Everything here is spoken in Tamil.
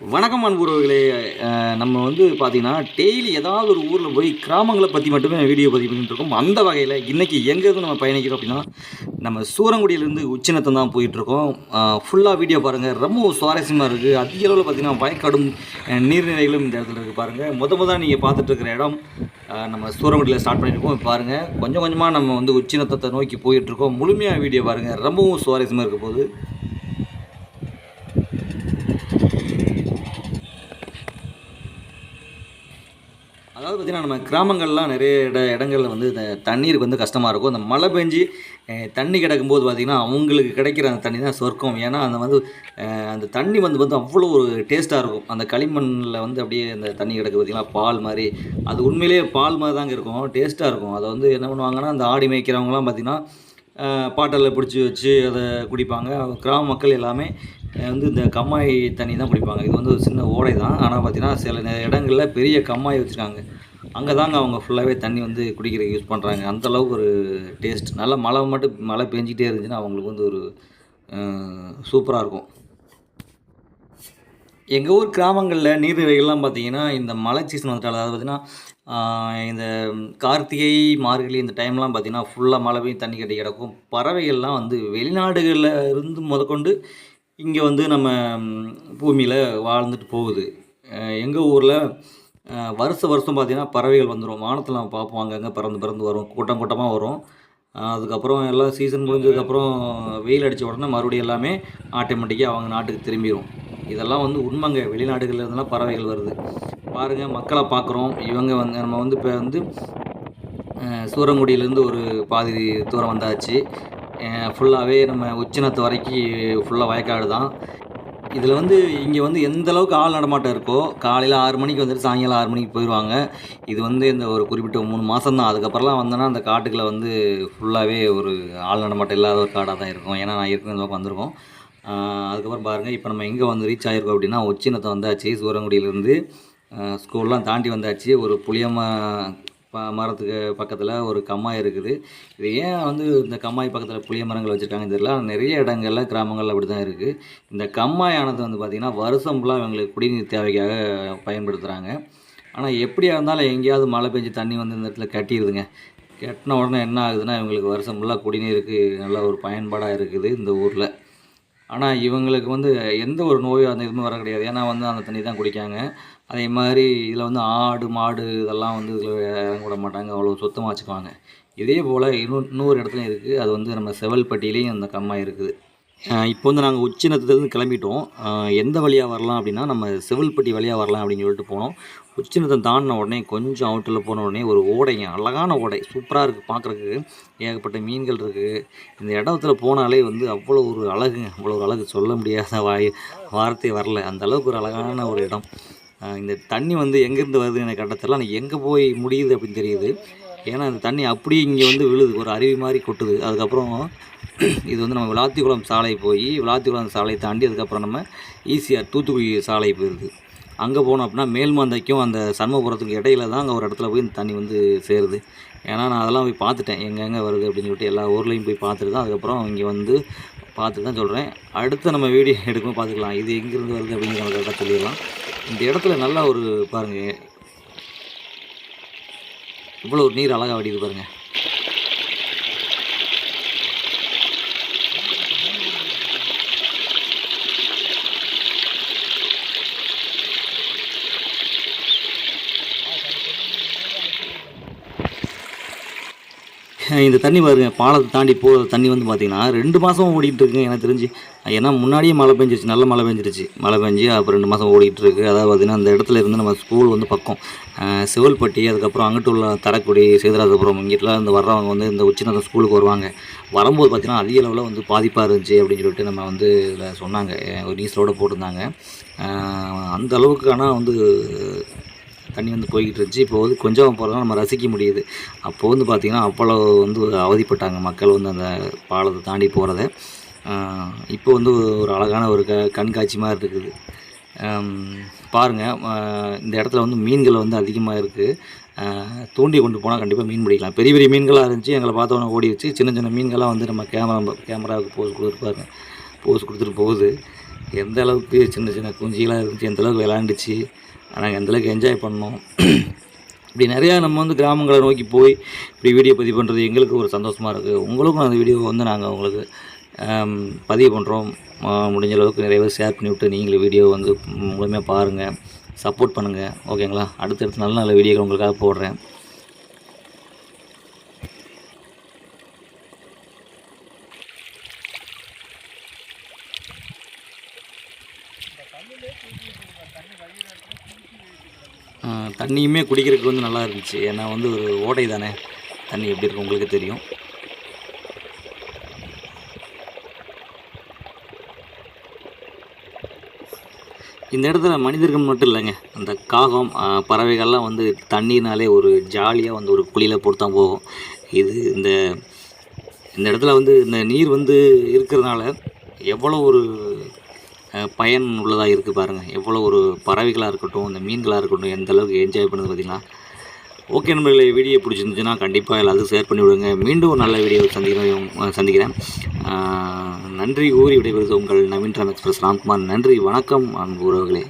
வணக்கம் அன்புறவுகளே நம்ம வந்து பார்த்திங்கன்னா டெய்லி ஏதாவது ஒரு ஊரில் போய் கிராமங்களை பற்றி மட்டுமே வீடியோ பதிவு பண்ணிகிட்ருக்கோம் அந்த வகையில் இன்றைக்கி எங்கேருந்து நம்ம பயணிக்கிறோம் அப்படின்னா நம்ம சூரங்குடியிலேருந்து உச்சினத்தம் தான் போயிட்டுருக்கோம். ஃபுல்லாக வீடியோ பாருங்கள் ரொம்ப சுவாரஸ்யமாக இருக்குது அதிக அளவில் பார்த்திங்கன்னா வயக்காடும் நீர்நிலைகளும் இந்த இடத்துல இருக்குது பாருங்கள் முத முத நீங்கள் பார்த்துட்ருக்கிற இடம் நம்ம சூரங்குடியில் ஸ்டார்ட் பண்ணியிருக்கோம் பாருங்கள் கொஞ்சம் கொஞ்சமாக நம்ம வந்து உச்சினத்தத்தை நோக்கி போயிட்டுருக்கோம். முழுமையாக வீடியோ பாருங்கள் ரொம்பவும் சுவாரஸ்யமாக இருக்க போகுது அதாவது பார்த்தீங்கன்னா நம்ம கிராமங்கள்லாம் நிறைய இட இடங்களில் வந்து இந்த தண்ணீருக்கு வந்து கஷ்டமாக இருக்கும். அந்த மழை பெஞ்சு தண்ணி கிடக்கும்போது பார்த்திங்கன்னா அவங்களுக்கு கிடைக்கிற அந்த தண்ணி தான் சொர்க்கம். ஏன்னா அந்த வந்து அந்த தண்ணி வந்து வந்து அவ்வளோ ஒரு டேஸ்ட்டாக இருக்கும். அந்த களிமண்ணில் வந்து அப்படியே அந்த தண்ணி கிடக்கு பார்த்திங்கன்னா பால் மாதிரி. அது உண்மையிலேயே பால் மாதிரி தாங்க இருக்கும். டேஸ்ட்டாக இருக்கும். அதை வந்து என்ன பண்ணுவாங்கன்னா அந்த ஆடி மேய்க்கிறவங்களாம் பார்த்திங்கன்னா பாட்டலில் பிடிச்சி வச்சு அதை குடிப்பாங்க. கிராம மக்கள் எல்லாமே வந்து இந்த கம்மாய் தண்ணி தான் குடிப்பாங்க. இது வந்து ஒரு சின்ன ஓடை தான். ஆனால் பார்த்திங்கன்னா சில நே- பெரிய கம்மாய் வச்சுருக்காங்க. அங்கே தாங்க அவங்க ஃபுல்லாகவே தண்ணி வந்து குடிக்கிற யூஸ் பண்ணுறாங்க அந்தளவுக்கு ஒரு டேஸ்ட் நல்லா மழை மட்டும் மழை பெஞ்சிக்கிட்டே இருந்துச்சுன்னா அவங்களுக்கு வந்து ஒரு சூப்பராக இருக்கும். எங்கள் ஊர் கிராமங்களில் நீர்நிலைகள்லாம் பார்த்தீங்கன்னா இந்த மழை சீசன் வந்துட்டால் அதாவது பார்த்தீங்கன்னா இந்த கார்த்திகை மார்கழி இந்த டைம்லாம் பார்த்திங்கன்னா ஃபுல்லாக மழை பெய்யும் தண்ணி கட்டி கிடக்கும். பறவைகள்லாம் வந்து வெளிநாடுகளில் இருந்து முதற்கொண்டு இங்கே வந்து நம்ம பூமியில் வாழ்ந்துட்டு போகுது. எங்கள் ஊரில் வருஷ வருஷம் பார்த்தீங்கன்னா பறவைகள் வந்துடும் வானத்தில் நம்ம பார்ப்போம். அங்கங்கே பறந்து பறந்து வரும். கூட்டம் கூட்டமாக வரும். அதுக்கப்புறம் எல்லாம் சீசன் முடிஞ்சதுக்கப்புறம் வெயில் அடித்த உடனே மறுபடியும் எல்லாமே ஆட்டோமேட்டிக்காக அவங்க நாட்டுக்கு திரும்பிடும் இதெல்லாம் வந்து உண்மைங்க. வெளிநாடுகளில் இருந்தெல்லாம் பறவைகள் வருது. பாருங்கள் மக்களை பார்க்குறோம். இவங்க வந்து நம்ம வந்து இப்போ வந்து சூரங்குடியிலேருந்து ஒரு பாதி தூரம் வந்தாச்சு. ஃபுல்லாகவே நம்ம உச்சினத்து வரைக்கும் ஃபுல்லாக வயக்காடு தான். இதில் வந்து இங்கே வந்து எந்த அளவுக்கு ஆள் நடமாட்டம் இருக்கோ காலையில் ஆறு மணிக்கு வந்துட்டு சாயங்காலம் ஆறு மணிக்கு போயிடுவாங்க. இது வந்து இந்த ஒரு குறிப்பிட்ட மூணு மாதம் தான் அதுக்கப்புறம்லாம் வந்தோன்னா அந்த காட்டுக்குள்ளே வந்து ஃபுல்லாகவே ஒரு ஆள் நடமாட்டம் இல்லாத ஒரு காடாக தான் இருக்கும். ஏன்னா நான் இருக்கிற இந்த பக்கம் வந்திருக்கோம். அதுக்கப்புறம் பாருங்கள் இப்போ நம்ம எங்கே வந்து ரீச் ஆகிருக்கோம் அப்படின்னா ஒச்சினத்தை வந்தாச்சு சூரங்குடியிலேருந்து. ஸ்கூல்லாம் தாண்டி வந்தாச்சு. ஒரு புளியம்மா மரத்துக்கு பக்கத்தில் ஒரு கம்மாய் இருக்குது. இது ஏன் வந்து இந்த கம்மாய் பக்கத்தில் புளிய மரங்கள் வச்சுருக்காங்கன்னு தெரியல. நிறைய இடங்களில் கிராமங்களில் அப்படி தான் இருக்குது இந்த கம்மாயானது வந்து பார்த்திங்கன்னா வருஷம் ஃபுல்லாக இவங்களுக்கு குடிநீர் தேவைக்காக பயன்படுத்துகிறாங்க ஆனால் எப்படியா இருந்தாலும் எங்கேயாவது மழை பெஞ்சு தண்ணி வந்து இந்த இடத்துல கட்டிடுதுங்க கட்டின உடனே என்ன ஆகுதுன்னா இவங்களுக்கு வருஷம் ஃபுல்லாக குடிநீருக்கு நல்ல ஒரு பயன்பாடாக இருக்குது இந்த ஊரில். ஆனால் இவங்களுக்கு வந்து எந்த ஒரு நோயும் அந்த இதுவும் வர கிடையாது. ஏன்னா வந்து அந்த தண்ணி தான் குடிக்காங்க. அதே மாதிரி இதில் வந்து ஆடு மாடு இதெல்லாம் வந்து இதில் இறங்க விட மாட்டாங்க. அவ்வளோ சுத்தமாக வச்சுக்குவாங்க. இதே போல் இன்னொரு இன்னொரு இடத்துலையும் இருக்குது அது வந்து நம்ம செவல்பட்டியிலையும் அந்த கம்மாய் இருக்குது. இப்போ வந்து நாங்கள் உச்சினத்துலேருந்து கிளம்பிட்டோம். எந்த வழியாக வரலாம் அப்படின்னா நம்ம செவல்பட்டி வழியாக வரலாம் அப்படின்னு சொல்லிட்டு போனோம். உச்சினத்தை தாண்டின உடனே கொஞ்சம் அவுட்டில் போன உடனே ஒரு ஓடைங்க அழகான ஓடை. சூப்பராக இருக்குது பார்க்குறதுக்கு ஏகப்பட்ட மீன்கள் இருக்குது இந்த இடத்துல போனாலே வந்து அவ்வளோ ஒரு அழகுங்க அவ்வளோ ஒரு அழகு. சொல்ல முடியாத வாய் வார்த்தை வரல. அந்த அளவுக்கு ஒரு அழகான ஒரு இடம். இந்த தண்ணி வந்து எங்கேருந்து வருது எனக்கு கரெக்டாக தெரியல. ஆனால் எங்கே போய் முடியுது அப்படின்னு தெரியுது. ஏன்னா அந்த தண்ணி அப்படியே இங்கே வந்து விழுது. ஒரு அருவி மாதிரி கொட்டுது. அதுக்கப்புறம் இது வந்து நம்ம விளாத்திக்குளம் சாலை போய் விளாத்திக்குளம் சாலை தாண்டி அதுக்கப்புறம் நம்ம ஈசிஆர் தூத்துக்குடி சாலை போயிடுது அங்கே போனோம் அப்படின்னா மேல்மந்தைக்கும் அந்த சண்முகபுரத்துக்கு இடையில தான் அங்கே ஒரு இடத்துல போய் இந்த தண்ணி வந்து சேருது. ஏன்னா நான் அதெல்லாம் போய் பார்த்துட்டேன். எங்கெங்கே வருது அப்படின்னு சொல்லிட்டு எல்லா ஊர்லேயும் போய் பார்த்துட்டு தான் அதுக்கப்புறம் இங்கே வந்து பார்த்துட்டு தான் சொல்கிறேன் அடுத்து நம்ம வீடியோ எடுக்கணும் பார்த்துக்கலாம். இது எங்கேருந்து வருது அப்படிங்கிற நம்ம கரெக்டாக சொல்லிடலாம். இந்த இடத்துல நல்லா ஒரு பாருங்கள் இவ்வளோ ஒரு நீர் அழகாக வடியுது பாருங்கள் இந்த தண்ணி பாருங்க பாலத்தை தாண்டி போகிற தண்ணி வந்து பார்த்தீங்கன்னா ரெண்டு மாதம் ஓடிட்டு இருக்குங்க எனக்கு தெரிஞ்சு. ஏன்னா முன்னாடியே மழை பெஞ்சிருச்சு நல்ல மழை பெஞ்சிருச்சு. மழை பெஞ்சு அப்புறம் ரெண்டு மாதம் ஓடிட்டு இருக்கு. அதாவது பார்த்தீங்கன்னா அந்த இடத்துல இருந்து நம்ம ஸ்கூல் வந்து பக்கம். சிவல்பட்டி அதுக்கப்புறம் அங்கிட்டு உள்ள தரக்குடி சேதராஜபுரம் இங்கிட்டலாம் இந்த வர்றவங்க வந்து இந்த உச்சிநத்தம் ஸ்கூலுக்கு வருவாங்க. வரும்போது பார்த்தீங்கன்னா அதிக அளவில் வந்து பாதிப்பாக இருந்துச்சு அப்படின்னு சொல்லிட்டு நம்ம வந்து இதில் சொன்னாங்க. ஒரு நியூஸோடு போட்டிருந்தாங்க. அந்த அளவுக்கு ஆனால் வந்து தண்ணி வந்து போய்கிட்டு இருந்துச்சு. இப்போ வந்து கொஞ்சம் போகிறதா நம்ம ரசிக்க முடியுது. அப்போது வந்து பார்த்திங்கன்னா அவ்வளோ வந்து அவதிப்பட்டாங்க மக்கள் வந்து அந்த பாலத்தை தாண்டி போகிறத இப்போ வந்து ஒரு அழகான ஒரு க கண்காட்சி மாதிரி இருக்குது. பாருங்கள் இந்த இடத்துல வந்து மீன்கள் வந்து அதிகமாக இருக்குது தூண்டி கொண்டு போனால் கண்டிப்பாக மீன் பிடிக்கலாம். பெரிய பெரிய மீன்களாக இருந்துச்சு. எங்களை பார்த்தோன்னே வச்சு சின்ன சின்ன மீன்கள்லாம் வந்து நம்ம கேமரா கேமராவுக்கு போஸ் கொடுத்துருப்பாருங்க போஸ் கொடுத்துட்டு போகுது. எந்த அளவுக்கு சின்ன சின்ன குஞ்சிகளாக இருந்துச்சு எந்த அளவுக்கு விளாண்டுச்சு நாங்கள் அந்தளவுக்கு என்ஜாய் பண்ணோம் இப்படி நிறையா நம்ம வந்து கிராமங்களை நோக்கி போய் இப்படி வீடியோ பதிவு பண்ணுறது எங்களுக்கு ஒரு சந்தோஷமாக இருக்குது உங்களுக்கும் அந்த வீடியோ வந்து நாங்கள் உங்களுக்கு பதிவு பண்ணுறோம் முடிஞ்ச அளவுக்கு நிறைய பேர் ஷேர் பண்ணி விட்டு நீங்களும் வீடியோ வந்து முழுமையாக பாருங்கள் சப்போர்ட் பண்ணுங்கள் ஓகேங்களா அடுத்தடுத்து நல்ல நல்ல வீடியோக்கள் உங்களுக்காக போடுறேன். தண்ணியுமே குடிக்கிறதுக்கு வந்து நல்லா இருந்துச்சு. ஏன்னா வந்து ஒரு ஓடை தானே. தண்ணி எப்படி இருக்கும் உங்களுக்கு தெரியும். இந்த இடத்துல மனிதர்கள் மட்டும் இல்லைங்க. அந்த காகம் பறவைகள்லாம் வந்து தண்ணினாலே ஒரு ஜாலியாக வந்து ஒரு குழியில் போட்டு தான் போகும். இது இந்த இந்த இடத்துல வந்து இந்த நீர் வந்து இருக்கிறதுனால எவ்வளோ ஒரு பயன் உள்ளதாக இருக்குது பாருங்கள் எவ்வளோ ஒரு பறவைகளாக இருக்கட்டும் இந்த மீன்களாக இருக்கட்டும் எந்த அளவுக்கு என்ஜாய் பண்ணுது பார்த்தீங்கன்னா ஓகே நண்பர்களே வீடியோ பிடிச்சிருந்துச்சுன்னா கண்டிப்பாக எல்லாத்துக்கும் ஷேர் பண்ணி விடுங்க. மீண்டும் ஒரு நல்ல வீடியோ சந்திக்கிறேன். சந்திக்கிறேன் நன்றி கூறி விடைபெறுவது உங்கள் நவீன் ராம் எக்ஸ்பிரஸ் ராம்குமார். நன்றி வணக்கம் அன்பு உறவுகளே.